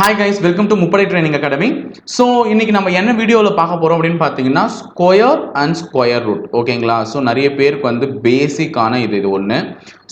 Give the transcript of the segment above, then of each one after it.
Hi guys welcome to Muppadai training academy so இன்றைக்கி நம்ம என்ன வீடியோவில் பார்க்க போகிறோம் அப்படின்னு பார்த்தீங்கன்னா ஸ்கொயர் அண்ட் ஸ்கொயர் ரூட் ஓகேங்களா ஸோ நிறைய பேருக்கு வந்து பேசிக்கான இது இது ஒன்று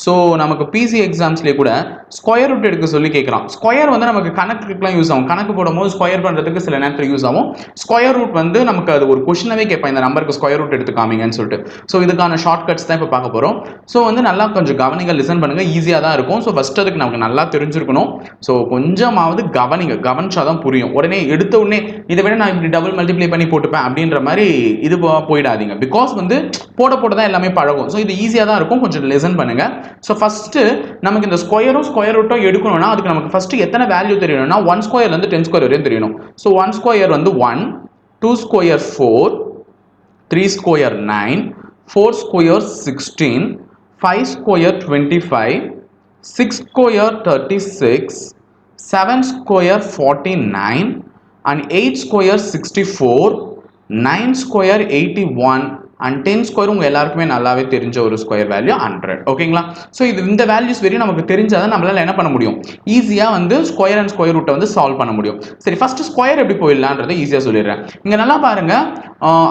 ஸோ நமக்கு பிசி எக்ஸாம்ஸ்லேயே கூட ஸ்கொயர் ரூட் எடுக்க சொல்லி கேட்குறான் ஸ்கொயர் வந்து நமக்கு கணக்குக்கெலாம் யூஸ் ஆகும். கணக்கு போடும்போது ஸ்கொயர் பண்ணுறதுக்கு சில நேரத்தில் யூஸ் ஆகும். ஸ்கொயர் ரூட் வந்து நமக்கு அது ஒரு கொஷினாவே கேட்பேன். இந்த நம்பருக்கு ஸ்கொயர் ரூட் எடுத்து காமிங்கன்னு சொல்லிட்டு. ஸோ இதுக்கான ஷார்ட் கட்ஸ் தான் இப்போ பார்க்க போகிறோம் ஸோ வந்து நல்லா கொஞ்சம் கவனிங்க லிசன் பண்ணுங்கள் ஈஸியாக தான் இருக்கும். ஸோ ஃபஸ்ட் அதுக்கு நமக்கு நல்லா தெரிஞ்சிருக்கணும். ஸோ கொஞ்சமாவது கவனிங்க கவனிச்சா தான் புரியும். உடனே எடுத்த உடனே இதை விட நான் இப்படி டபுள் மல்டிப்ளை பண்ணி போட்டுப்பேன் அப்படின்ற மாதிரி இது போயிடாதீங்க. பிகாஸ் வந்து போட போட தான் எல்லாமே பழகும். ஸோ இது ஈஸியாக தான் இருக்கும். கொஞ்சம் லெசன் பண்ணுங்க. ஸோ ஃபஸ்ட்டு நமக்கு இந்த ஸ்கொயரும் ஸ்கொயர் ரூட்டும் எடுக்கணும்னா அதுக்கு நமக்கு ஃபஸ்ட்டு எத்தனை வேல்யூ தெரியணும்னா ஒன் ஸ்கொயர்லேருந்து டென் ஸ்கொயர் வரையும் தெரியணும். ஸோ ஒன் ஸ்கொயர் வந்து one two square four three square nine four square sixteen five square twenty five six square thirty six seven square forty nine and eight square sixty four nine square eighty one and ten square உங்கள் எல்லாருக்குமே நல்லாவே தெரிஞ்ச ஒரு square value hundred ஓகேங்களா so இது இந்த values வரையும் நமக்கு தெரிஞ்சால் தான் நம்மளால் என்ன பண்ண முடியும்? ஈஸியாக வந்து ஸ்கொயர் அண்ட் ஸ்கொயர் ரூட்டை வந்து சால்வ் பண்ண முடியும். சரி ஃபஸ்ட்டு ஸ்கொயர் எப்படி போயிடலான்றதை ஈஸியாக சொல்லிடுறேன். இங்கே நல்லா பாருங்க.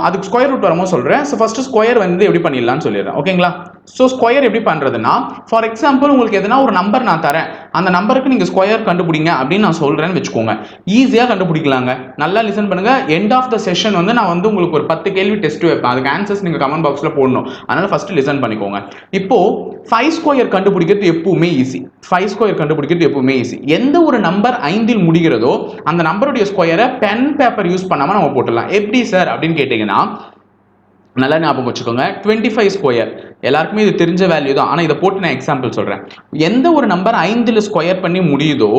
அதுக்கு ஸ்கொயர் ரூட் வரும்போது சொல்கிறேன் ஸோ ஃபஸ்ட்டு ஸ்கொயர் வந்து எப்படி பண்ணிடலாம்னு சொல்லிடுறேன். ஓகேங்களா ஸோ ஸ்கொயர் எப்படி பண்ணுறதுன்னா ஃபார் எக்ஸாம்பிள் உங்களுக்கு எதனா ஒரு நம்பர் நான் தரேன். அந்த நம்பருக்கு நீங்கள் ஸ்கொயர் கண்டுபிடிங்க அப்படின்னு நான் சொல்கிறேன்னு வச்சுக்கோங்க. ஈஸியாக கண்டுபிடிக்கலாங்க. நல்லா லிசன் பண்ணுங்கள் எண்ட் ஆஃப் த செஷன் வந்து நான் வந்து உங்களுக்கு ஒரு பத்து கேள்வி டெஸ்ட் வைப்பேன். அதுக்கு ஆன்சர்ஸ் நீங்கள் கமெண்ட் பாக்ஸில் போடணும். அதனால் ஃபஸ்ட்டு லிசன் பண்ணிக்கோங்க. இப்போது ஃபைவ் ஸ்கொயர் கண்டுபிடிக்கிறது எப்பவுமே ஈஸி ஃபைவ் ஸ்கொயர் கண்டுபிடிக்கிறது எப்பவுமே ஈஸி எந்த ஒரு நம்பர் ஐந்தில் முடிகிறதோ அந்த நம்பருடைய ஸ்கொயரை பென் பேப்பர் யூஸ் பண்ணாமல் நம்ம போட்டுடலாம். எப்படி சார் அப்படின்னு கேட்டிங்கன்னா நல்லா ஞாபகம் வச்சுக்கோங்க. டுவெண்ட்டி ஃபைவ் ஸ்கொயர் எல்லாருக்குமே இது தெரிஞ்ச வேல்யூ தான். ஆனால் இதை போட்டு நான் எக்ஸாம்பிள் சொல்கிறேன் எந்த ஒரு நம்பர் ஐந்தில் ஸ்கொயர் பண்ணி முடியுதோ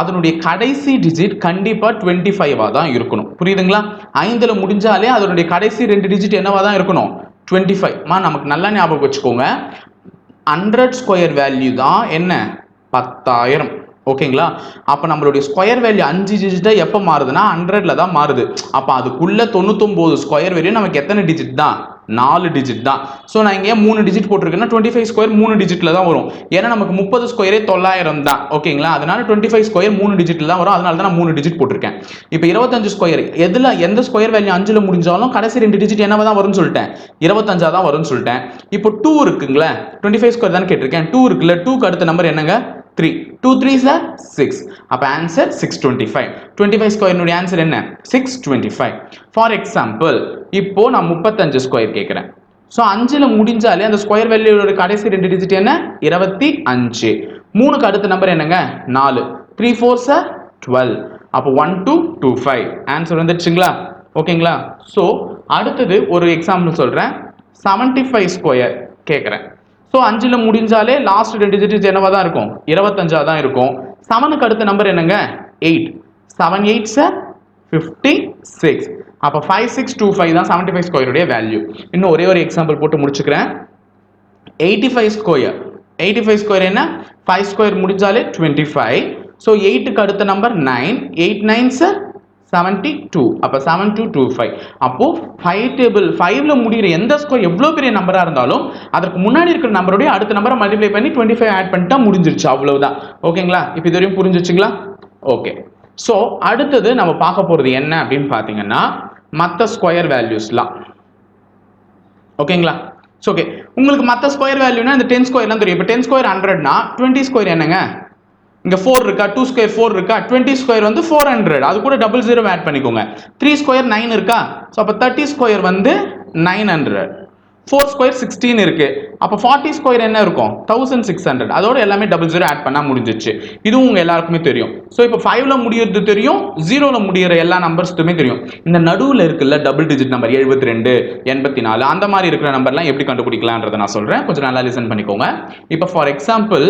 அதனுடைய கடைசி டிஜிட் கண்டிப்பாக டுவெண்ட்டி ஃபைவாக தான் இருக்கணும். புரியுதுங்களா? ஐந்தில் முடிஞ்சாலே அதனுடைய கடைசி ரெண்டு டிஜிட் என்னவாக தான் இருக்கணும்? டுவெண்ட்டி ஃபைவ்மா நமக்கு நல்லா ஞாபகம் வச்சுக்கோங்க. ஹண்ட்ரட் ஸ்கொயர் வேல்யூ தான் என்ன? பத்தாயிரம். ஓகேங்களா? அப்போ நம்மளுடைய ஸ்கொயர் வேல்யூ அஞ்சு டிஜிட்டாக எப்போ மாறுதுன்னா ஹண்ட்ரடில் தான் மாறுது. அப்போ அதுக்குள்ளே தொண்ணூத்தொம்போது ஸ்கொயர் வேல்யூ நமக்கு எத்தனை டிஜிட் தான்? நாலு டிஜிட் தான். ஸோ நான் இங்கே மூணு டிஜிட் போட்டிருக்கேன்னா டுவெண்ட்டி ஃபைவ் ஸ்கொயர் மூணு டிஜிட்டில் தான் வரும். ஏன்னா நமக்கு முப்பது ஸ்கொயரே தொள்ளாயிரம் தான். ஓகேங்களா? அதனால டுவெண்ட்டி ஃபைவ் ஸ்கொயர் மூணு டிஜிட்ல தான் வரும். அதனால தான் நான் மூணு டிஜிட் போட்டிருக்கேன். இப்போ இருபத்தஞ்சு ஸ்கொயர் எதில் எந்த ஸ்கொயர் வேல்யூ அஞ்சில் முடிஞ்சாலும் கடைசி ரெண்டு டிஜிட் என்னவா தான் வரும்னு சொல்லிட்டேன். இருபத்தஞ்சா தான் வரும்னு சொல்லிட்டேன். இப்போ டூ இருக்குங்களே டுவெண்ட்டி ஃபைவ் ஸ்கொயர் தான் கேட்டிருக்கேன். டூ இருக்குல்ல டூக்கு அடுத்த நம்பர் என்னங்க? Three two three sir six அப்போ answer six twenty five twenty five ஸ்கொயர்னுடைய answer என்ன? Six twenty five for example இப்போது நான் முப்பத்தஞ்சு ஸ்கொயர் கேட்குறேன் ஸோ அஞ்சில் முடிஞ்சாலே அந்த ஸ்கொயர் வேல்யூட கடைசி ரெண்டு டிஜிட் என்ன? இருபத்தி அஞ்சு. மூணுக்கு அடுத்த நம்பர் என்னங்க? நாலு. த்ரீ ஃபோர் சார் டுவெல் அப்போ one two two five answer வந்துடுச்சுங்களா? ஓகேங்களா ஸோ அடுத்தது ஒரு எக்ஸாம்பிள் சொல்கிறேன் செவன்ட்டி ஃபைவ் ஸ்கொயர் கேட்குறேன் ஸோ அஞ்சில் முடிஞ்சாலே லாஸ்ட் ரெண்டு டிஜிட் என்னவா தான் இருக்கும்? இருபத்தஞ்சா தான் இருக்கும். செவனுக்கு அடுத்த நம்பர் என்னங்க? Eight seven eight sir fifty six அப்போ ஃபைவ் சிக்ஸ் டூ ஃபைவ் தான் செவன்ட்டி ஃபைவ் ஸ்கொயருடைய வேல்யூ இன்னும் ஒரே ஒரு எக்ஸாம்பிள் போட்டு முடிச்சுக்கிறேன். Eighty five square eighty five square என்ன? ஃபைவ் ஸ்கொயர் முடிஞ்சாலே டுவெண்ட்டி ஃபைவ் ஸோ எயிட்டுக்கு அடுத்த number nine eight nine sir seventy two அப்போ செவன் டூ டூ ஃபைவ் அப்போது ஃபைவ் டேபிள் ஃபைவ்ல முடிகிற எந்த ஸ்கொயர் எவ்வளோ பெரிய நம்பராக இருந்தாலும் அதற்கு முன்னாடி இருக்கிற நம்பருடைய அடுத்த நம்பரை மல்டிப்ளை பண்ணி டுவெண்ட்டி ஃபைவ் ஆட் பண்ணிட்டா முடிஞ்சிருச்சு அவ்வளோதான் ஓகேங்களா? இப்போ இது வரையும் புரிஞ்சிச்சுங்களா ஓகே. ஸோ அடுத்தது நம்ம பார்க்க போகிறது என்ன அப்படின்னு பார்த்தீங்கன்னா மற்ற ஸ்கொயர் வேல்யூஸ்லாம் ஓகேங்களா? ஸோ ஓகே உங்களுக்கு மற்ற ஸ்கொயர் வேல்யூனா இந்த டென் ஸ்கொயர்லாம் தெரியும். இப்போ டென் ஸ்கொயர் ஹண்ட்ரட்னா டுவெண்ட்டி ஸ்கொயர் என்னங்க? இங்கே ஃபோர் இருக்கா? டூ ஸ்கொயர் ஃபோர் இருக்கா? டுவெண்ட்டி ஸ்கொயர் வந்து ஃபோர் ஹண்ட்ரட் அது கூட டபுள் ஜீரோ ஆட் பண்ணிக்கோங்க. த்ரீ ஸ்கொயர் நைன் இருக்கா? ஸோ அப்போ தேர்ட்டி ஸ்கொயர் வந்து nine hundred four square sixteen இருக்குது அப்போ ஃபார்ட்டி ஸ்கொயர் என்ன இருக்கும்? தௌசண்ட் சிக்ஸ் ஹண்ட்ரட் அதோட எல்லாமே டபுள் ஜீரோ ஆட் பண்ணால் முடிஞ்சிச்சு. இதுவும் உங்கள் எல்லாருக்குமே தெரியும். ஸோ இப்போ ஃபைவ்ல முடியறது தெரியும் ஜீரோவில் முடியிற எல்லா நம்பர்ஸுமே தெரியும். இந்த நடுவில் இருக்குல்ல டபுள் டிஜிட் நம்பர் எழுபத்தி ரெண்டு எண்பத்தி நாலு அந்த மாதிரி இருக்கிற நம்பர்லாம் எப்படி கண்டுபிடிக்கலான்றதை நான் சொல்கிறேன் கொஞ்சம் நல்லா லிசன் பண்ணிக்கோங்க. இப்போ for example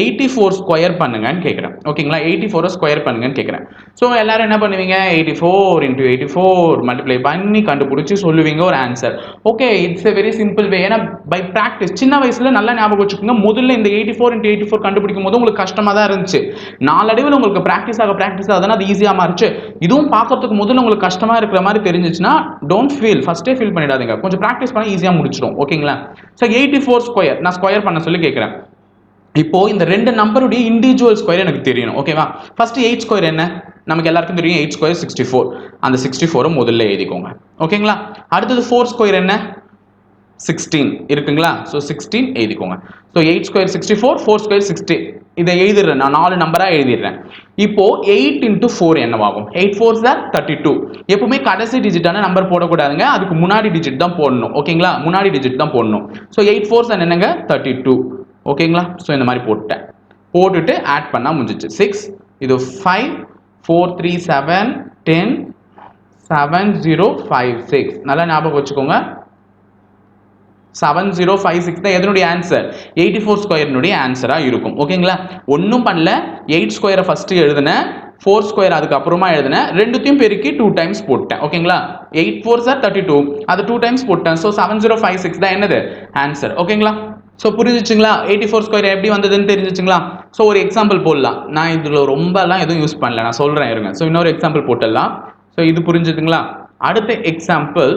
eighty four square பண்ணுங்கன்னு கேட்குறேன் ஓகேங்களா எயிட்டி ஃபோரை ஸ்கொயர் பண்ணுங்கன்னு கேட்குறேன் ஸோ எல்லாரும் என்ன பண்ணுவீங்க? Eighty four into eighty four multiply பண்ணி கண்டுபிடிச்சி சொல்லுவீங்க ஒரு answer okay it's a very simple way ஏன்னா பை ப்ராக்டிஸ் சின்ன வயசில் நல்லா ஞாபகம் வச்சுக்கோங்க. முதல்ல இந்த eighty four into eighty four கண்டுபிடிக்கும் போது உங்களுக்கு கஷ்டமாக தான் இருந்துச்சு. நாளடைவில் உங்களுக்கு ப்ராக்டிஸ் ஆக ப்ராக்டிஸ் ஆகுதுன்னா அது ஈஸியாக மாறிச்சு. இதுவும் பார்க்கறதுக்கு முதல்ல உங்களுக்கு கஷ்டமாக இருக்கிற மாதிரி தெரிஞ்சிச்சுன்னா டோன்ட் ஃபீல் ஃபஸ்ட்டே ஃபீல் பண்ணிடாதீங்க. கொஞ்சம் ப்ராக்டிஸ் பண்ணால் ஈஸியாக முடிச்சிடும். ஓகேங்களா ஸோ எயிட்டி ஃபோர் ஸ்கொயர் நான் ஸ்கொயர் பண்ண சொல்லி கேட்குறேன் இப்போ இந்த ரெண்டு நம்பருடைய இண்டிவிஜுவல் ஸ்கொயர் எனக்கு தெரியணும். ஓகேவா ஃபர்ஸ்ட் எயிட் ஸ்கொயர் என்ன? நமக்கு எல்லாருக்கும் தெரியும் எயிட் ஸ்கொயர் சிக்ஸ்டி ஃபோர் அந்த சிக்ஸ்டி ஃபோரை முதல்ல எழுதிக்கோங்க. ஓகேங்களா அடுத்தது ஃபோர் ஸ்கொயர் என்ன? சிக்ஸ்டீன் இருக்குங்களா? ஸோ சிக்ஸ்டீன் எழுதிக்கோங்க. So eight square sixty four four square sixty இதை எழுதிடுறேன். நான் நாலு நம்பராக எழுதிடுறேன். இப்போ எயிட் இன்ட்டு ஃபோர் என்னவாகும்? Eight four sir thirty two எப்பவுமே கடைசி டிஜிட்டான நம்பர் போடக்கூடாதுங்க. அதுக்கு முன்னாடி டிஜிட் தான் போடணும். ஓகேங்களா முன்னாடி டிஜிட் தான் போடணும். ஸோ எயிட் ஃபோர் சார் என்னங்க? தேர்ட்டி டூ ஓகேங்களா? ஸோ இந்த மாதிரி போட்டேன் போட்டுட்டு ஆட் பண்ணால் முடிஞ்சிச்சு. சிக்ஸ் இது five four three seven ten seven zero five six நல்லா ஞாபகம் வச்சுக்கோங்க. செவன் ஜீரோ ஃபைவ் சிக்ஸ் தான் எதனுடைய ஆன்சர் எயிட்டி ஃபோர் ஸ்கொயர்னுடைய ஆன்சராக இருக்கும். ஓகேங்களா? ஒன்றும் பண்ணல. எயிட் ஸ்கொயரை ஃபஸ்ட்டு எழுதினேன். ஃபோர் ஸ்கொயர் அதுக்கப்புறமா எழுதினேன். ரெண்டுத்தையும் பெருக்கி டூ டைம்ஸ் போட்டேன். ஓகேங்களா? Eight four sir thirty two அது டூ டைம்ஸ் போட்டேன். So seven zero five six தான் என்னது? ஆன்சர் ஓகேங்களா? ஸோ புரிஞ்சிச்சுங்களா? எயிட்டி ஃபோர் ஸ்கொயர் எப்படி வந்ததுன்னு தெரிஞ்சிச்சுங்களா? ஸோ ஒரு எக்ஸாம்பிள் போடலாம். நான் இதில் ரொம்பலாம் எதுவும் யூஸ் பண்ணல. நான் சொல்கிறேன் இருங்க. ஸோ இன்னொரு எக்ஸாம்பிள் போட்டுடலாம். ஸோ இது புரிஞ்சுதுங்களா? அடுத்த எக்ஸாம்பிள்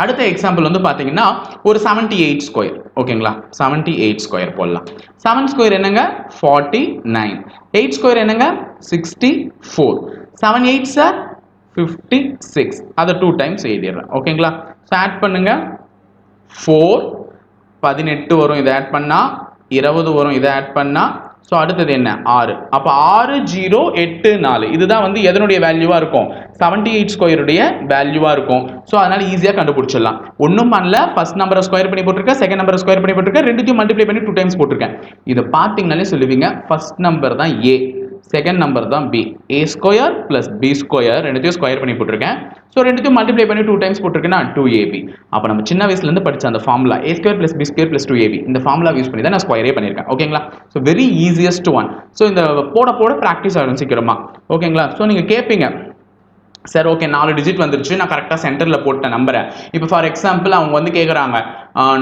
அடுத்த எக்ஸாம்பிள் வந்து பார்த்தீங்கன்னா ஒரு செவன்ட்டி எயிட் ஸ்கொயர் ஓகேங்களா செவன்ட்டி எயிட் ஸ்கொயர் போடலாம். செவன் ஸ்கொயர் என்னங்க? ஃபார்ட்டி நைன் எயிட் ஸ்கொயர் என்னங்க? Sixty four seven eight sir fifty six அதை டூ டைம்ஸ் எழுதிடுறேன். ஓகேங்களா ஸோ ஆட் பண்ணுங்க. ஃபோர் பதினெட்டு வரும் இதை ஆட் பண்ணால் இருபது வரும் இதை ஆட் பண்ணால் ஸோ அடுத்தது என்ன? ஆறு. அப்போ ஆறு ஜீரோ எட்டு நாலு. இதுதான் வந்து எதனுடைய வேல்யூவாக இருக்கும்? செவன்டி எயிட் ஸ்கொயருடைய வேல்யூவாக இருக்கும். ஸோ அதனால் ஈஸியாக கண்டுபிடிச்சிடலாம். ஒன்றும் பண்ணல. ஃபர்ஸ்ட் நம்பரை ஸ்கொயர் பண்ணி போட்டிருக்கேன் செகண்ட் நம்பரை ஸ்கொயர் பண்ணி போட்டிருக்கேன் ரெண்டுத்தையும் மல்டிப்ளை பண்ணி டூ டைம்ஸ் போட்டிருக்கேன். இதை பார்த்தீங்கனாலே சொல்லுவீங்க ஃபர்ஸ்ட் நம்பர் தான் ஏ செகண்ட் நம்பர் தான் B A square plus B square ரெண்டுத்தையும் ஸ்கொயர் பண்ணி போட்டிருக்கேன். ஸோ ரெண்டுத்தையும் மல்டிப்ளை பண்ணி டூ டைம்ஸ் போட்டிருக்கேன்னா டூ ஏபி அப்போ நம்ம சின்ன வயசுலேருந்து படித்த அந்த formula A square plus B square plus two AB இந்த ஃபார்முலா யூஸ் பண்ணி தான் நான் ஸ்கொயரே பண்ணியிருக்கேன். ஓகேங்களா so very easiest one so இந்த போட போட ப்ராக்டிஸ் ஆகிடும் சீக்கிரமா. ஓகேங்களா ஸோ நீங்கள் கேட்பீங்க சார் ஓகே நாலு டிஜிட் வந்துருச்சு. நான் கரெக்டாக சென்டரில் போட்ட நம்பரை. இப்போ ஃபார் எக்ஸாம்பிள் அவங்க வந்து கேட்குறாங்க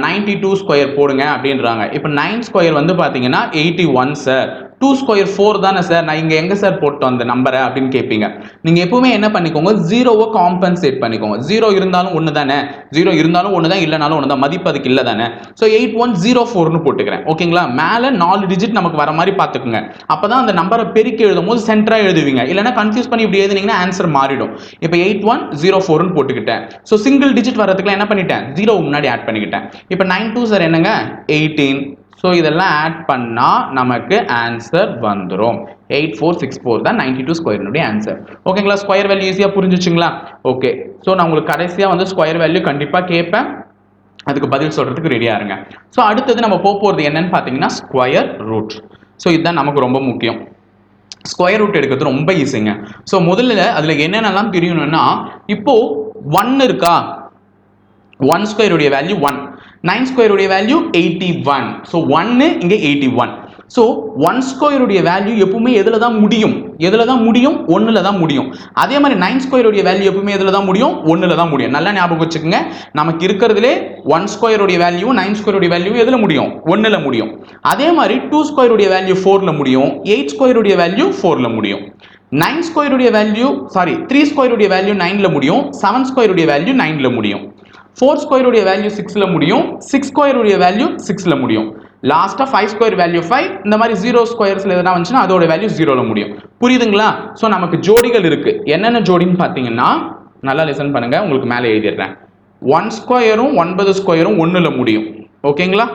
நைன்டி டூ ஸ்கொயர் போடுங்க அப்படின்றாங்க. இப்போ நைன் ஸ்கொயர் வந்து பார்த்தீங்கன்னா eighty one sir two square four தானே சார் நான் இங்கே எங்கே சார் போட்டோம் அந்த நம்பரை அப்படின்னு கேட்பீங்க நீங்கள் எப்பவுமே என்ன பண்ணிக்கோங்க ஜீரோவை காம்பன்சேட் பண்ணிக்கோங்க. ஜீரோ இருந்தாலும் ஒன்று தானே? ஜீரோ இருந்தாலும் ஒன்று தான் இல்லைனாலும் ஒன்று தான். மதிப்பு அதுக்கு இல்லை தானே? ஸோ எயிட் ஒன் ஜீரோ ஃபோர்னு போட்டுக்கிறேன். ஓகேங்களா மேலே நாலு டிஜிட் நமக்கு வர மாதிரி பார்த்துக்குங்க. அப்போ தான் அந்த நம்பரை பெருக்கி எழுதும் போது சென்டராக எழுதுவீங்க. இல்லைனா கன்ஃபியூஸ் பண்ணி இப்படி எழுதுனீங்கன்னா ஆன்சர் மாறிடும். இப்போ எயிட் ஒன் ஜீரோ ஃபோர்னு போட்டுக்கிட்டேன். ஸோ சிங்கிள் டிஜிட் வரதுக்குலாம் என்ன பண்ணிட்டேன்? ஜீரோ முன்னாடி ஆட் பண்ணிக்கிட்டேன். இப்போ நைன் டூ சார் என்னங்க? எயிட்டீன் ஸோ இதெல்லாம் ஆட் பண்ணால் நமக்கு ஆன்சர் வந்துடும் எயிட் ஃபோர் சிக்ஸ் ஃபோர் தான் நைன்டி டூ ஸ்கொயர்னுடைய ஆன்சர் ஓகேங்களா ஸ்கொயர் வேல்யூ ஈஸியாக புரிஞ்சிச்சுங்களா? ஓகே ஸோ நான் உங்களுக்கு கடைசியாக வந்து ஸ்கொயர் வேல்யூ கண்டிப்பாக கேட்பேன் அதுக்கு பதில் சொல்கிறதுக்கு ரெடியாக இருங்க. ஸோ அடுத்தது நம்ம போக போகிறது என்னன்னு பார்த்தீங்கன்னா ஸ்கொயர் ரூட் ஸோ இதுதான் நமக்கு ரொம்ப முக்கியம். ஸ்கொயர் ரூட் எடுக்கிறது ரொம்ப ஈஸிங்க ஸோ முதல்ல அதில் என்னென்னலாம் தெரியணும்னா இப்போது ஒன் இருக்கா? ஒன் ஸ்கொயருடைய வேல்யூ ஒன் நைன் ஸ்கொயருடைய வேல்யூ எயிட்டி ஒன் ஸோ ஒன்னு இங்கே எயிட்டி ஒன் ஸோ ஒன் ஸ்கொயருடைய வேல்யூ எப்பவுமே எதில் தான் முடியும் எதில் தான் முடியும் ஒன்றில் தான் முடியும் அதே மாதிரி நைன் ஸ்கொயருடைய வேல்யூ எப்பவுமே எதில் தான் முடியும் ஒன்றில் தான் முடியும் நல்லா ஞாபகம் வச்சுக்கோங்க நமக்கு இருக்கிறதுலே ஒன் ஸ்கொயருடைய வேல்யூ நைன் ஸ்கொயருடைய வேல்யூ எதில் முடியும் ஒன்றில் முடியும் அதே மாதிரி டூ ஸ்கொயருடைய வேல்யூ ஃபோரில் முடியும் எயிட் ஸ்கொயருடைய வேல்யூ ஃபோரில் முடியும் நைன் ஸ்கொயருடைய வேல்யூ சாரி த்ரீ ஸ்கொயருடைய வேல்யூ நைனில் முடியும் செவன் ஸ்கொயருடைய வேல்யூ நைனில் முடியும் ஃபோர் ஸ்கொயருடைய வேல்யூ சிக்ஸில் முடியும். சிக்ஸ் ஸ்கொயருடைய வேல்யூ சிக்ஸில் முடியும். லாஸ்ட்டாக ஃபைவ் ஸ்கொயர் வேல்யூ ஃபைவ் இந்த மாதிரி ஜீரோ ஸ்கொயர்ஸில் எதனா வந்துச்சுன்னா அதோட வேல்யூ ஜீரோவில் முடியும். புரியுதுங்களா? ஸோ நமக்கு ஜோடிகள் இருக்குது என்னென்ன ஜோடின்னு பார்த்தீங்கன்னா நல்லா லெசன் பண்ணுங்கள் உங்களுக்கு மேலே எழுதிடுறேன். ஒன் ஸ்கொயரும் ஒன்பது ஸ்கொயரும் ஒன்றில் முடியும். ஓகேங்களா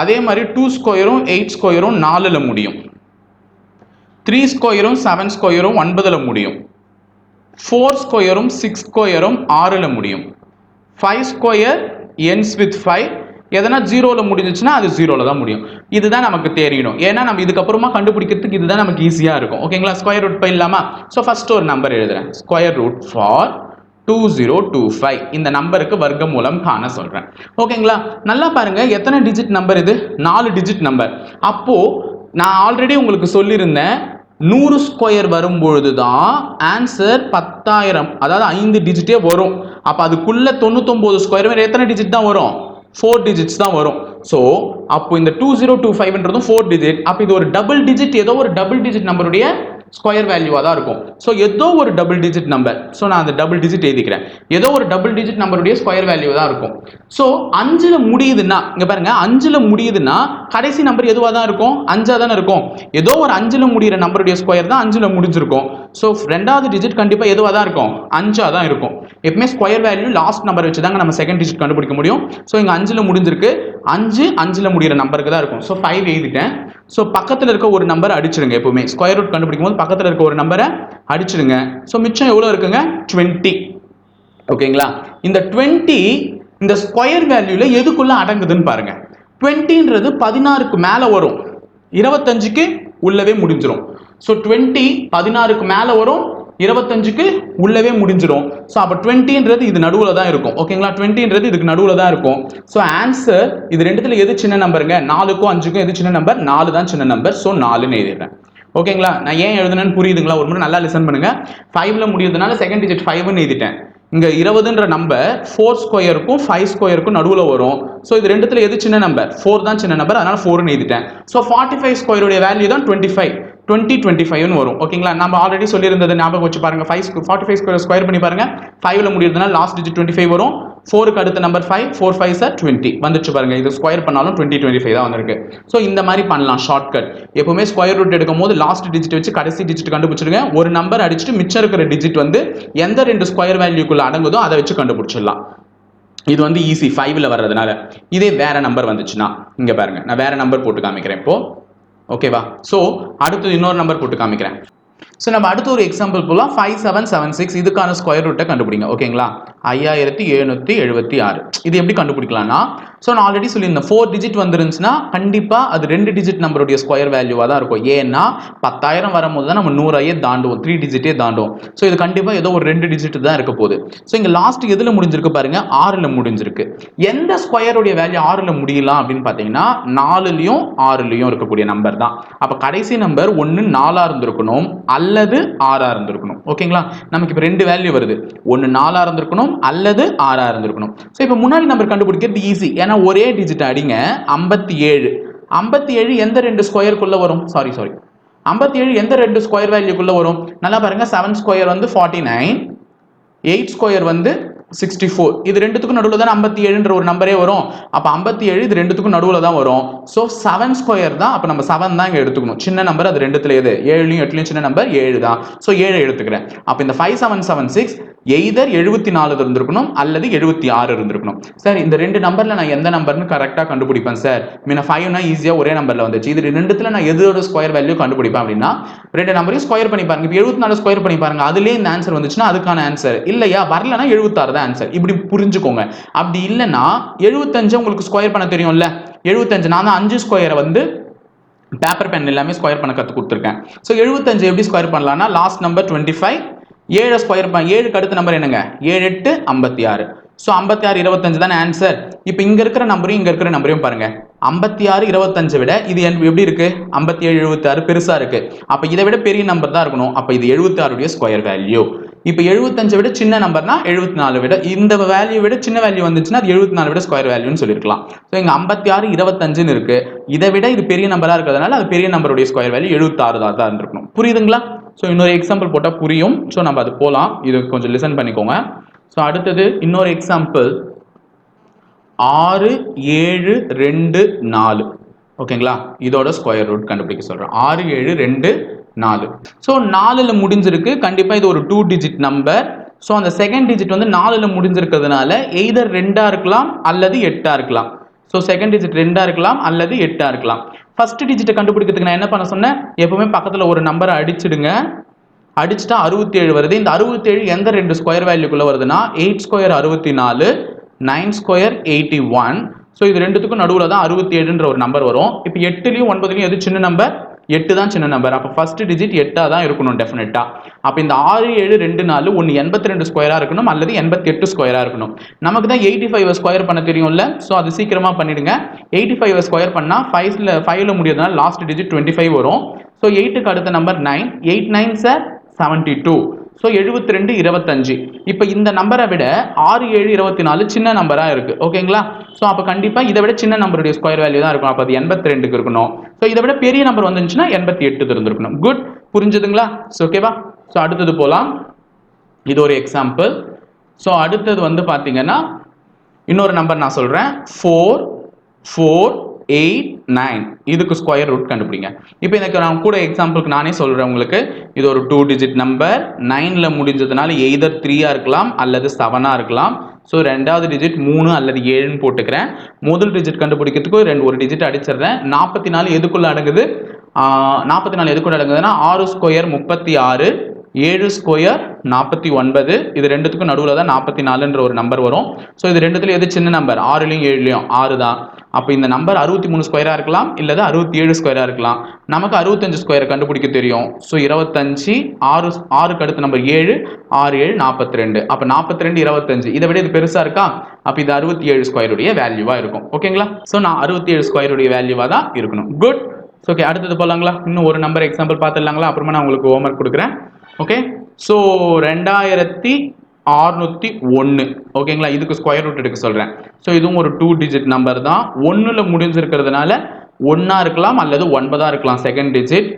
அதே மாதிரி டூ ஸ்கொயரும் எயிட் ஸ்கொயரும் நாலில் முடியும். த்ரீ ஸ்கொயரும் செவன் ஸ்கொயரும் ஒன்பதில் முடியும். ஃபோர் ஸ்கொயரும் சிக்ஸ் ஸ்கொயரும் ஆறில் முடியும். Five square ends with five எதனா ஜீரோவில் முடிஞ்சிச்சுன்னா அது ஜீரோவில் தான் முடியும். இதுதான் நமக்கு தெரியணும் ஏன்னா நம்ம இதுக்கப்புறமா கண்டுபிடிக்கிறதுக்கு இதுதான் நமக்கு ஈஸியாக இருக்கும். ஓகேங்களா ஸ்கொயர் ரூட் போயிடலாமா? ஸோ ஃபஸ்ட் ஒரு நம்பர் எழுதுறேன். Square root for two zero two five இந்த நம்பருக்கு வர்க்க மூலம் காண சொல்கிறேன் ஓகேங்களா நல்லா பாருங்கள் எத்தனை டிஜிட் நம்பர் இது? நாலு டிஜிட் நம்பர் அப்போது நான் ஆல்ரெடி உங்களுக்கு சொல்லியிருந்தேன். நூறு ஸ்கொயர் வரும்பொழுது தான் ஆன்சர் பத்தாயிரம் அதாவது ஐந்து டிஜிட்டே வரும். அப்போ அதுக்குள்ளே தொண்ணூத்தொம்பது ஸ்கொயர் வேறு எத்தனை டிஜிட் தான் வரும்? ஃபோர் டிஜிட்ஸ் தான் வரும். ஸோ அப்போ இந்த டூ ஜீரோ டூ ஃபைவ்ன்றதும் ஃபோர் டிஜிட் அப்போ இது ஒரு டபுள் டிஜிட் ஏதோ ஒரு டபுள் டிஜிட் நம்பருடைய ஸ்கொயர் வேல்யூவாக தான் இருக்கும். ஸோ ஏதோ ஒரு டபுள் டிஜிட் நம்பர் ஸோ நான் அந்த டபுள் டிஜிட் எழுதிக்கிறேன். ஏதோ ஒரு டபுள் டிஜிட் நம்பருடைய ஸ்கொயர் வேல்யூ தான் இருக்கும். ஸோ அஞ்சில் முடியுதுன்னா இங்கே பாருங்கள் அஞ்சில் முடியுதுன்னா கடைசி நம்பர் எதுவாக தான் இருக்கும்? அஞ்சாக தானே இருக்கும். ஏதோ ஒரு அஞ்சில் முடிகிற நம்பருடைய ஸ்கொயர் தான் அஞ்சில் முடிஞ்சிருக்கும். ஸோ ரெண்டாவது டிஜிட் கண்டிப்பாக எதுவாக தான் இருக்கும்? அஞ்சாக தான் இருக்கும். எப்பவுமே ஸ்கொயர் வேல்யூ லாஸ்ட் நம்பர் வச்சு தாங்க நம்ம செகண்ட் டிஜிட் கண்டுபிடிக்க முடியும். ஸோ இங்கே அஞ்சில் முடிஞ்சிருக்கு. அஞ்சு அஞ்சில் முடிகிற நம்பருக்கு தான் இருக்கும். ஸோ ஃபைவ் எழுதிட்டேன். ஸோ பக்கத்தில் இருக்க ஒரு நம்பர் அடிச்சிடுங்க எப்பவுமே. ஸ்கொயர் ரூட் கண்டுபிடிக்கும் போது பக்கத்தில் இருக்க ஒரு நம்பரை அடிச்சிடுங்க ஸோ மிச்சம் எவ்வளோ இருக்குங்க? டுவெண்ட்டி ஓகேங்களா? இந்த டுவெண்ட்டி இந்த ஸ்கொயர் வேல்யூவில் எதுக்குள்ளே அடங்குதுன்னு பாருங்கள் டுவெண்ட்டின்றது பதினாறுக்கு மேலே வரும். இருபத்தஞ்சுக்கு உள்ளவே முடிஞ்சிடும் ஸோ டுவெண்ட்டி பதினாறுக்கு மேலே வரும் இருபத்தஞ்சுக்கு உள்ளவே முடிஞ்சிடும். ஸோ அப்போ டுவெண்ட்டின்றது இது நடுவில் தான் இருக்கும். ஓகேங்களா டுவெண்ட்டின்றது இதுக்கு நடுவில் தான் இருக்கும். ஸோ ஆன்சர் இது ரெண்டுத்தில் எது சின்ன நம்பருங்க நாலுக்கும் அஞ்சுக்கும் எது சின்ன நம்பர் நாலு தான் சின்ன நம்பர் ஸோ நாலுன்னு எழுதிடுறேன். ஓகேங்களா நான் ஏன் எழுதுனேன்னு புரியுதுங்களா? ஒரு முறை நல்லா லிசன் பண்ணுங்க. ஃபைவ்ல முடியுதுனால செகண்ட் டிஜிட் ஃபைவ்னு எழுதிட்டேன். இங்க இருபதுன்ற நம்பர் ஃபோர் ஸ்கொயருக்கும் ஃபைவ் ஸ்கொயருக்கும் நடுவில் வரும். ஸோ இது ரெண்டுத்துல எது சின்ன நம்பர் ஃபோர் தான் சின்ன நம்பர் அதனால ஃபோர்னு எழுதிட்டேன். ஸோ ஃபார்ட்டி ஃபைவ் ஸ்கொயருடைய வேல்யூ தான் டுவெண்ட்டி ஃபைவ் டுவெண்ட்டி டுவெண்ட்டி ஃபைவ்னு வரும் ஓகேங்களா நம்ம ஆல்ரெடி சொல்லியிருந்தது ஞாபகம் வச்சு பாருங்க. Five forty five square square பண்ணி பாருங்க. ஃபைவ்ல முடியுதுன்னா லாஸ்ட் டிஜிட் டுவெண்ட்டி ஃபைவ் வரும் ஃபோருக்கு அடுத்த number five four five sir twenty வந்துச்சு பாருங்க. இது ஸ்கொயர் பண்ணாலும் டுவெண்ட்டி டுவெண்ட்டி ஃபைவ் தான் வந்திருக்கு. ஸோ இந்த மாதிரி பண்ணலாம் ஷார்ட்கட் எப்பவுமே ஸ்கொயர் ரூட் எடுக்கும் போது லாஸ்ட் டிஜிட் வச்சு கடைசி டிஜிட் கண்டுபிடிச்சிருங்க ஒரு நம்பர் அடிச்சுட்டு மிச்சம் இருக்கிற டிஜிட் வந்து எந்த ரெண்டு ஸ்கொயர் வேல்யூக்குள்ள அடங்குதோ அதை வச்சு கண்டுபிடிச்சிடலாம். இது வந்து ஈஸி ஃபைவ்ல வர்றதுனால. இதே வேற நம்பர் வந்துச்சுன்னா இங்க பாருங்க. நான் வேற நம்பர் போட்டு காமிக்கிறேன். இப்போ ஓகேவா ஸோ அடுத்து இன்னொரு நம்பர் போட்டு காமிக்கிறேன். ஸோ நம்ம அடுத்த ஒரு எக்ஸாம்பிள் போகலாம் ஃபைவ் செவன் செவன் சிக்ஸ் இதுக்கான ஸ்கொயர் ரூட்டை கண்டுபிடிங்க. ஓகேங்களா ஐயாயிரத்தி எழுநூற்றி எழுபத்தி ஆறு. இது எப்படி கண்டுபிடிக்கலாம்னா ஸோ நான் ஆல்ரெடி சொல்லியிருந்தேன் ஃபோர் டிஜிட் வந்துருந்துச்சுன்னா கண்டிப்பாக அது ரெண்டு டிஜிட் நம்பருடைய ஸ்கொயர் வேல்யூவாக தான் இருக்கும். ஏன்னா பத்தாயிரம் வரும்போது தான் நம்ம நூறாயே தாண்டுவோம். த்ரீ டிஜிட்டே தாண்டுவோம். ஸோ இது கண்டிப்பாக ஏதோ ஒரு ரெண்டு டிஜிட் தான் இருக்க போகுது. ஸோ இங்கே லாஸ்ட் எதில் முடிஞ்சிருக்கு பாருங்க? ஆறில் முடிஞ்சிருக்கு. எந்த ஸ்கொயருடைய வேல்யூ ஆறில் முடியலாம் அப்படின்னு பார்த்தீங்கன்னா நாலுலையும் ஆறுலையும் இருக்கக்கூடிய நம்பர் தான். அப்போ கடைசி நம்பர் ஒன்று நாலாக இருந்திருக்கணும். அல்ல அல்லது ஆறாக இருந்திருக்கணும். ஓகேங்களா? நமக்கு இப்போ ரெண்டு வேல்யூ வருது. ஒன்று நாலாக இருந்திருக்கணும் அல்லது ஆறாக இருந்திருக்கணும். ஸோ இப்போ முன்னாடி நம்பர் கண்டுபிடிக்கிறது ஈஸி ஏன்னா ஒரே டிஜிட் அடிங்க. ஐம்பத்தி ஏழு ஐம்பத்தி ஏழு எந்த ரெண்டு ஸ்கொயருக்குள்ளே வரும்? சாரி சாரி ஐம்பத்தி ஏழு எந்த ரெண்டு ஸ்கொயர் வேல்யூக்குள்ளே வரும்? நல்லா பாருங்கள் செவன் ஸ்கொயர் வந்து ஃபார்ட்டி நைன் எயிட் ஸ்கொயர் வந்து சிக்ஸ்டி ஃபோர் இது ரெண்டுத்துக்கும் நடுவில் தான் ஐம்பத்தி ஏழுன்ற ஒரு நம்பரே வரும். அப்போ ஐம்பத்தி ஏழு இது ரெண்டுத்துக்கும் நடுவில் தான் வரும். ஸோ செவன் ஸ்கொயர் தான். அப்போ நம்ம செவன் தான் இங்கே எடுத்துக்கணும். சின்ன நம்பர் அது ரெண்டுத்துல எது? ஏழுலையும் எட்டுலையும் சின்ன நம்பர் ஏழு தான். ஸோ ஏழு எடுத்துக்கிறேன். அப்போ இந்த five seven seven six either எழுபத்தி நாலு இருந்திருக்கணும் அல்லது எழுபத்தி ஆறு இருந்திருக்கணும். சார் இந்த ரெண்டு நம்பர்ல நான் எந்த நம்பர்னு கரெக்டாக கண்டுபிடிப்பேன் சார் மீன் ஃபைவ்னா ஈஸியாக ஒரே நம்பர்ல வந்துச்சு. இது ரெண்டுத்துல நான் எதோட ஸ்கொயர் வேல்யூ கண்டுபிடிப்பேன் அப்படின்னா ரெண்டு நம்பரையும் ஸ்கொயர் பண்ணி பாருங்க. இப்போ எழுபத்தி நாலு ஸ்கொயர் பண்ணி பாருங்க. அதுலேயே இந்த ஆன்சர் வந்துச்சுன்னா அதுக்கான ஆன்சர் இல்லையா? வரலன்னா எழுபத்தாறு தான் ஆன்சர் இப்படி புரிஞ்சுக்கோங்க. அப்படி இல்லைன்னா எழுபத்தஞ்சு உங்களுக்கு ஸ்கொயர் பண்ண தெரியும்ல? எழுபத்தஞ்சு நான் தான் அஞ்சு ஸ்கொயரை வந்து பேப்பர் பென் எல்லாமே ஸ்கொயர் பண்ண கற்றுக் கொடுத்துருக்கேன். ஸோ எழுபத்தஞ்சு எப்படி ஸ்கொயர் பண்ணலாம்னா லாஸ்ட் நம்பர் டுவெண்ட்டி ஃபைவ் ஏழு ஸ்கொயர் பண்ண ஏழுக்கு அடுத்த நம்பர் என்னங்க? ஏழு எட்டு ஐம்பத்தி ஆறு. ஸோ ஐம்பத்தி ஆறு இருபத்தஞ்சு தானே ஆன்சர் இப்போ இங்கே இருக்கிற நம்பரையும் இங்கே இருக்கிற நம்பரையும் பாருங்க. ஐம்பத்தி ஆறு இருபத்தஞ்சை விட இது என்- எப்படி இருக்கு? ஐம்பத்தி ஏழு எழுபத்தி ஆறு பெருசா இருக்கு. அப்போ இதை விட பெரிய நம்பர் தான் இருக்கணும். அப்போ இது எழுபத்தாறுடைய ஸ்கொயர் வேல்யூ இப்போ எழுபத்தஞ்சை விட சின்ன நம்பர்னா எழுபத்தி நாலு விட இந்த வேல்யூ விட சின்ன வேல்யூ வந்துச்சுன்னா அது எழுபத்தி நாலு விட ஸ்கொயர் வேல்யூன்னு சொல்லியிருக்கலாம். ஸோ இங்கே ஐம்பத்தி ஆறு இருபத்தஞ்சுன்னு இருக்கு. இதை விட இது பெரிய நம்பராக இருக்கிறதுனால அது பெரிய நம்பருடைய ஸ்கொயர் வேல்யூ எழுபத்தாறு தான் தான் இருந்திருக்கணும். புரியுதுங்களா? ஸோ இன்னொரு எக்ஸாம்பிள் போட்டால் புரியும். ஸோ நம்ம அது போகலாம் இது கொஞ்சம் லிசன் பண்ணிக்கோங்க. ஸோ அடுத்தது இன்னொரு எக்ஸாம்பிள் ஆறு ஏழு ரெண்டு நாலு. ஓகேங்களா இதோட ஸ்கொயர் ரூட் கண்டுபிடிக்க சொல்கிறேன் ஆறு ஏழு ரெண்டு நாலு. ஸோ நாலில் முடிஞ்சிருக்கு. கண்டிப்பாக இது ஒரு டூ டிஜிட் நம்பர் ஸோ அந்த செகண்ட் டிஜிட் வந்து நாலில் முடிஞ்சிருக்கிறதுனால எய்தர் ரெண்டாக இருக்கலாம் அல்லது எட்டாக இருக்கலாம். ஸோ செகண்ட் டிஜிட் ரெண்டாக இருக்கலாம் அல்லது எட்டாக இருக்கலாம். ஃபர்ஸ்ட் டிஜிட்டை கண்டுபிடிக்கிறதுக்கு நான் என்ன பண்ண சொன்னேன்? எப்பவுமே பக்கத்தில் ஒரு நம்பரை அடிச்சிடுங்க. அடிச்சுட்டா அறுபத்தி ஏழு வருது. இந்த அறுபத்தேழு எந்த ரெண்டு ஸ்கொயர் வேல்யூக்குள்ளே வருதுன்னா எயிட் ஸ்கொயர் அறுபத்தி நாலு nine square eighty one so இது ரெண்டுத்துக்கும் நடுவில் தான் அறுபத்தி ஏழுன்ற ஒரு நம்பர் வரும். இப்போ எட்டுலையும் ஒன்பதுலையும் எது சின்ன நம்பர் எட்டு தான் சின்ன நம்பர் அப்போ ஃபர்ஸ்ட் டிஜிட் எட்டாக தான் இருக்கணும் டெஃபினட்டாக அப்போ இந்த ஆறு ஏழு ரெண்டு நாலு ஒன்று எண்பத்தி ரெண்டு ஸ்கொயராக இருக்கணும் அல்லது எண்பத்தி எட்டு ஸ்கொயராக இருக்கணும். நமக்கு தான் எயிட்டி ஃபைவ் ஸ்கொயர் பண்ண தெரியும்ல? ஸோ அது சீக்கிரமாக பண்ணிடுங்க. எயிட்டி ஃபைவ் ஸ்கொயர் பண்ணால் ஃபைவ்ல ஃபைவ்ல முடியாதுனால லாஸ்ட் டிஜிட் டுவெண்ட்டி ஃபைவ் வரும். ஸோ எயிட்டுக்கு அடுத்த number nine eight nine sir seventy two so எழுபத்தி ரெண்டு இருபத்தஞ்சு. இப்போ இந்த நம்பரை விட ஆறு ஏழு இருபத்தி நாலு சின்ன நம்பராக இருக்குது ஓகேங்களா ஸோ அப்போ கண்டிப்பாக இதை விட சின்ன நம்பருடைய ஸ்கொயர் வேல்யூ தான் இருக்கும் அப்போ அது எண்பத்தி ரெண்டுக்கு இருக்கணும். ஸோ இதை விட பெரிய நம்பர் வந்துச்சுன்னா எண்பத்தி எட்டு இருந்திருக்கணும். குட் புரிஞ்சுதுங்களா? ஸோ ஓகேவா ஸோ அடுத்தது போகலாம் இது ஒரு எக்ஸாம்பிள் ஸோ அடுத்தது வந்து பார்த்தீங்கன்னா இன்னொரு நம்பர் நான் சொல்கிறேன் ஃபோர் ஃபோர் எயிட் நைன் இதுக்கு ஸ்கொயர் ரூட் கண்டுபிடிங்க. இப்போ எனக்கு நான் கூட எக்ஸாம்பிளுக்கு நானே சொல்கிறேன் உங்களுக்கு. இது ஒரு டூ டிஜிட் நம்பர் நைனில் முடிஞ்சதுனால எய்தர் த்ரீயாக இருக்கலாம் அல்லது செவனாக இருக்கலாம். ஸோ ரெண்டாவது டிஜிட் மூணு அல்லது ஏழுன்னு போட்டுக்கிறேன். முதல் டிஜிட் கண்டுபிடிக்கிறதுக்கு ரெண்டு ஒரு டிஜிட் அடிச்சிடுறேன். நாற்பத்தி நாலு எதுக்குள்ளே அடங்குது? நாற்பத்தி நாலு எதுக்குள்ளே அடங்குதுன்னா ஆறு ஸ்கொயர் முப்பத்தி ஆறு. ஏழு ஸ்கொயர் நாற்பத்தி ஒன்பது. இது ரெண்டுத்துக்கும் நடுவில் தான் நாற்பத்தி நாலுன்ற ஒரு நம்பர் வரும். ஸோ இது ரெண்டுத்துல எது சின்ன நம்பர் ஆறுலையும் ஏழுலையும் ஆறு தான். அப்போ இந்த நம்பர் அறுபத்தி மூணு ஸ்கொயராக இருக்கலாம் இல்லது அறுபத்தி ஏழு ஸ்கொயராக இருக்கலாம். நமக்கு அறுபத்தஞ்சு ஸ்கொயரை கண்டுபிடிக்க தெரியும். ஸோ இருபத்தஞ்சு ஆறு ஆறுக்கு அடுத்த நம்பர் ஏழு ஆறு ஏழு நாற்பத்தி ரெண்டு. அப்போ நாற்பத்தி ரெண்டு இருபத்தஞ்சு. இதை விட இது பெருசாக இருக்கா? அப்போ இது அறுபத்தி ஏழு ஸ்கொயருடைய வேல்யூவாக இருக்கும். ஓகேங்களா ஸோ நான் அறுபத்தி ஏழு ஸ்கொயருடைய வேல்யூவாக தான் இருக்கணும். குட் ஓகே அடுத்தது போகலாங்களா இன்னும் ஒரு நம்பர் எக்ஸாம்பிள் பார்த்துடலாங்களா? அப்புறமா நான் உங்களுக்கு ஹோம்ஒர்க் கொடுக்குறேன். ஓகே ஸோ ரெண்டாயிரத்தி ஆறுநூற்றி ஒன்று ஓகேங்களா இதுக்கு ஸ்கொயர் ரூட் எடுக்க சொல்கிறேன் ஸோ இதுவும் ஒரு டூ டிஜிட் நம்பர் தான். ஒன்றில் முடிஞ்சிருக்கிறதுனால ஒன்றா இருக்கலாம் அல்லது ஒன்பதாக இருக்கலாம். செகண்ட் டிஜிட்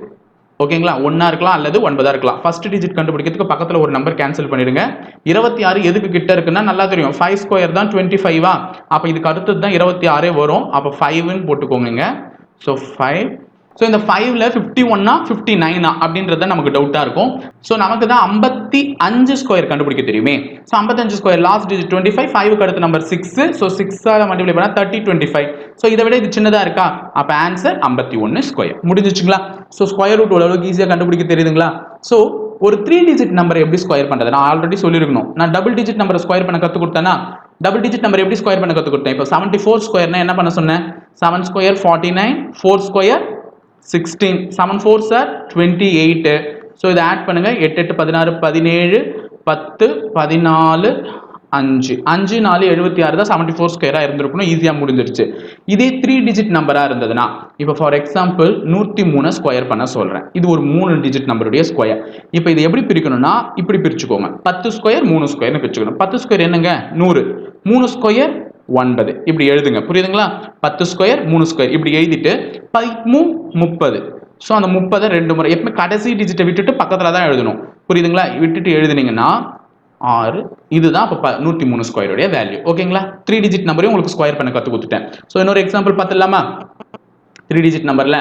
ஓகேங்களா ஒன்றா இருக்கலாம் அல்லது ஒன்பதாக இருக்கலாம். ஃபர்ஸ்ட் டிஜிட் கண்டுபிடிக்கிறதுக்கு பக்கத்தில் ஒரு நம்பர் கேன்சல் பண்ணிடுங்க. இருபத்தி ஆறு எதுக்கு கிட்ட இருக்குன்னா நல்லா தெரியும். ஃபைவ் ஸ்கொயர் தான் டுவெண்ட்டி ஃபைவா அப்போ இதுக்கு அடுத்தது தான் இருபத்தி ஆறே வரும். அப்போ ஃபைவ்னு போட்டுக்கோங்க. ஸோ ஃபைவ் ஸோ இந்த ஃபைவ்ல ஃபிஃப்டி ஒன்னா ஃபிஃப்டி நைனா அப்படின்றது நமக்கு டவுட்டாக இருக்கும். ஸோ நமக்கு தான் ஐம்பத்தி அஞ்சு ஸ்கொயர் கண்டுபிடிக்க தெரியுமே. ஸோ ஐம்பத்தஞ்சு square last digit twenty five ஃபைவுக்கு அடுத்த நம்பர் சிக்ஸ் ஸோ சிக்ஸாக மல்டிப்ளை பண்ணால் தேர்ட்டி டுவெண்ட்டி ஃபைவ் ஸோ இதை விட இது சின்னதாக இருக்கா? அப்போ ஆன்சர் ஐம்பத்தி ஒன்று ஸ்கொயர் முடிஞ்சிச்சுங்களா? ஸோ ஸ்கொயர் ரூட் ஓரளவுக்கு ஈஸியாக கண்டுபிடிக்க தெரியுதுங்களா? ஸோ ஒரு த்ரீ டிஜிட் நம்பர் எப்படி ஸ்கொயர் பண்ணுறது நான் ஆல்ரெடி சொல்லியிருக்கணும். நான் டபுள் டிஜிட் நம்பரை ஸ்கொயர் பண்ண கற்றுக் கொடுத்தேன்னா டபுள் டிஜிட் நம்பர் எப்படி ஸ்கொயர் பண்ண கற்றுக் கொடுத்தேன்? இப்போ செவன்ட்டி ஃபோர் ஸ்கொயர்னா என்ன பண்ண சொன்னேன்? Seven square forty nine four square sixteen seven four sir twenty eight so இதை ஆட் பண்ணுங்கள் எட்டு எட்டு பதினாறு பதினேழு பத்து பதினாலு அஞ்சு. அஞ்சு நாலு எழுபத்தி ஆறு தான் செவன்டி ஃபோர் ஸ்கொயராக இருந்திருக்கணும். ஈஸியாக முடிஞ்சிருச்சு. இதே த்ரீ டிஜிட் நம்பராக இருந்ததுன்னா இப்போ ஃபார் எக்ஸாம்பிள் நூற்றி மூணு ஸ்கொயர் பண்ண சொல்கிறேன் இது ஒரு மூணு டிஜிட் நம்பருடைய ஸ்கொயர் இப்போ இதை எப்படி பிரிக்கணும்னா இப்படி பிரிச்சுக்கோங்க. பத்து ஸ்கொயர் மூணு ஸ்கொயர்னு பிரிச்சுக்கணும். பத்து ஸ்கொயர் என்னங்க? நூறு. மூணு ஸ்கொயர் ஒன்பது. இப்படி எழுதுங்க. புரியுதுங்களா? பத்து ஸ்கொயர் மூணு ஸ்கொயர் இப்படி எழுதிட்டு பதிமூ முப்பது. ஸோ அந்த முப்பதை ரெண்டு முறை எப்பவுமே கடைசி டிஜிட்டை விட்டுட்டு பக்கத்தில் தான் எழுதணும். புரியுதுங்களா? விட்டுட்டு எழுதுனீங்கன்னா ஆறு இதுதான் இப்போ நூற்றி மூணு ஸ்கொயருடைய வேல்யூ ஓகேங்களா த்ரீ டிஜிட் நம்பரையும் உங்களுக்கு ஸ்கொயர் பண்ண கற்றுக் கொடுத்துட்டேன். ஸோ இன்னொரு எக்ஸாம்பிள் பார்த்துடலாமா? த்ரீ டிஜிட் நம்பரில்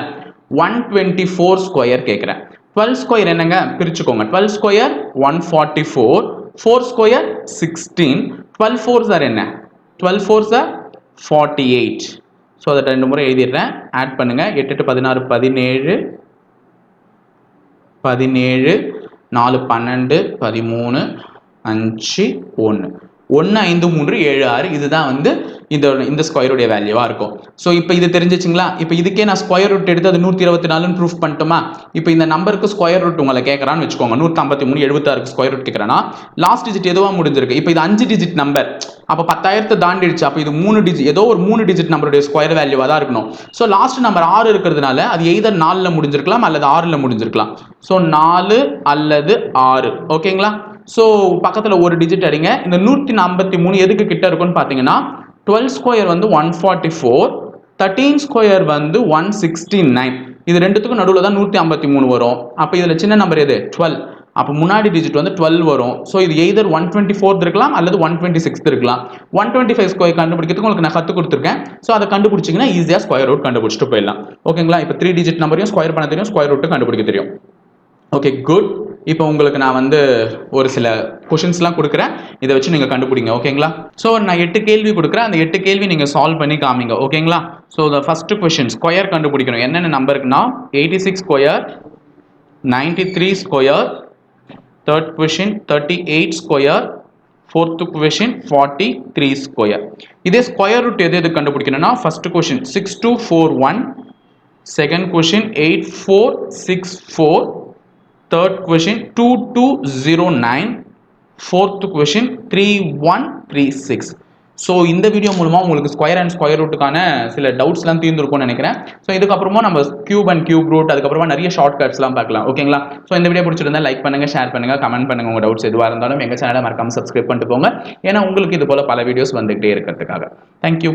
ஒன் டுவெண்ட்டி ஃபோர் ஸ்கொயர் கேட்குறேன் டுவெல் ஸ்கொயர் என்னங்க? பிரிச்சுக்கோங்க. Twelve square one forty four four square sixteen twelve four sir என்ன? Twelve four sir forty eight so அதை ரெண்டு முறை எழுதிடுறேன். ஆட் பண்ணுங்கள் எட்டு எட்டு பதினாறு பதினேழு பதினேழு நாலு பன்னெண்டு பதிமூணு அஞ்சு ஒன்று ஒன்று ஐந்து மூன்று ஏழு ஆறு. இதுதான் வந்து இந்த இந்த ஸ்கொயருடைய வேல்யூவாக இருக்கும். ஸோ இப்போ இது தெரிஞ்சிச்சிங்களா? இப்போ இதுக்கே நான் ஸ்கொயர் ரூட் எடுத்து அது நூற்றி இருபத்தி நாலுன்னு ப்ரூஃப் பண்ணிட்டோமா? இப்போ இந்த நம்பருக்கு ஸ்கொயர் ரூட் உங்களை கேட்குறான்னு வச்சுக்கோங்க. நூற்றி ஐம்பத்தி மூணு எழுபத்தாறு ஸ்கொயர் ரூட் கேட்குறேன்னா லாஸ்ட் டிஜிட் எதுவாக முடிஞ்சிருக்கு? இப்போ இது அஞ்சு டிஜிட் நம்பர் அப்போ பத்தாயிரத்தை தாண்டிடுச்சு. அப்போ இது மூணு டிஜிட் ஏதோ ஒரு மூணு டிஜிட் நம்பருடைய ஸ்கொயர் வேல்யூவாக தான் இருக்கணும். ஸோ லாஸ்ட் நம்பர் ஆறு இருக்கிறதுனால அது எய்தர் நாலில் முடிஞ்சிருக்கலாம் அல்லது ஆறில் முடிஞ்சிருக்கலாம். ஸோ நாலு அல்லது ஆறு. ஓகேங்களா ஸோ பக்கத்தில் ஒரு டிஜிட் அடிங்க. இந்த நூற்றி ஐம்பத்தி மூணு எதுக்கு கிட்ட இருக்கும்னு பார்த்தீங்கன்னா டுவெல் ஸ்கொயர் வந்து one forty four thirteen square வந்து ஒன் சிக்ஸ்டி நைன் இது ரெண்டுத்துக்கும் நடுவில் தான் நூற்றி ஐம்பத்தி மூணு வரும். அப்போ இதில் சின்ன நம்பர் எது? டுவெல் அப்போ முன்னாடி டிஜிட் வந்து டுவெல் வரும். ஸோ இது எய்தர் ஒன் டுவெண்ட்டி ஃபோர்த் இருக்கலாம் அல்லது ஒன் டுவெண்ட்டி சிக்ஸ்த் இருக்கலாம். ஒன் டுவெண்ட்டி ஃபைவ் ஸ்கொயர் கண்டுபிடிக்கிறதுக்கு உங்களுக்கு நான் கற்றுக் கொடுத்துருக்கேன். ஸோ அதை கண்டுபிடிச்சிங்கன்னா ஈஸியாக ஸ்கொயர் ரூட் கண்டுபிடிச்சிட்டு போயிடலாம். ஓகேங்களா இப்போ த்ரீ டிஜிட் நம்பரையும் ஸ்கொயர் பண்ண தெரியும் ஸ்கொயர் ரூட்டு கண்டுபிடிக்க தெரியும். ஓகே குட் இப்போ உங்களுக்கு நான் வந்து ஒரு சில கொஷின்ஸ்லாம் கொடுக்குறேன். இதை வச்சு நீங்கள் கண்டுபிடிங்க ஓகேங்களா ஸோ நான் எட்டு கேள்வி கொடுக்குறேன். அந்த எட்டு கேள்வி நீங்கள் சால்வ் பண்ணி காமிங்க ஓகேங்களா so the first question square கண்டுபிடிக்கணும். என்னென்ன நம்பருக்குன்னா eighty six square ninety three square third question thirty eight square fourth question forty three square இதே ஸ்கொயர் ரூட் எது எது கண்டுபிடிக்கணும்னா first question six two four one second question eight four six four third question two two zero nine question three one three six so இந்த video மூலமாக உங்களுக்கு square and square ரூட்டுக்கான சில டவுட்ஸ்லாம் தீர்ந்துருக்கும்னு நினைக்கிறேன். So இதுக்கப்புறமா நம்ம கியூப் அண்ட் கியூப் ரூட் அதுக்கப்புறமா நிறைய short கட்ஸ்லாம் பார்க்கலாம். ஓகேங்களா ஸோ இந்த வீடியோ பிடிச்சிருந்தா லைக் பண்ணுங்கள் ஷேர் பண்ணுங்கள் கமெண்ட் பண்ணுங்க. உங்கள் டவுட்ஸ் எதுவாக இருந்தாலும் எங்கள் சேனலை மறக்காமல் சப்ஸ்கிரைப் பண்ணிட்டு போங்க. ஏன்னா உங்களுக்கு இது போல் பல வீடியோஸ் வந்துகிட்டே இருக்கிறதுக்காக. தேங்க்யூ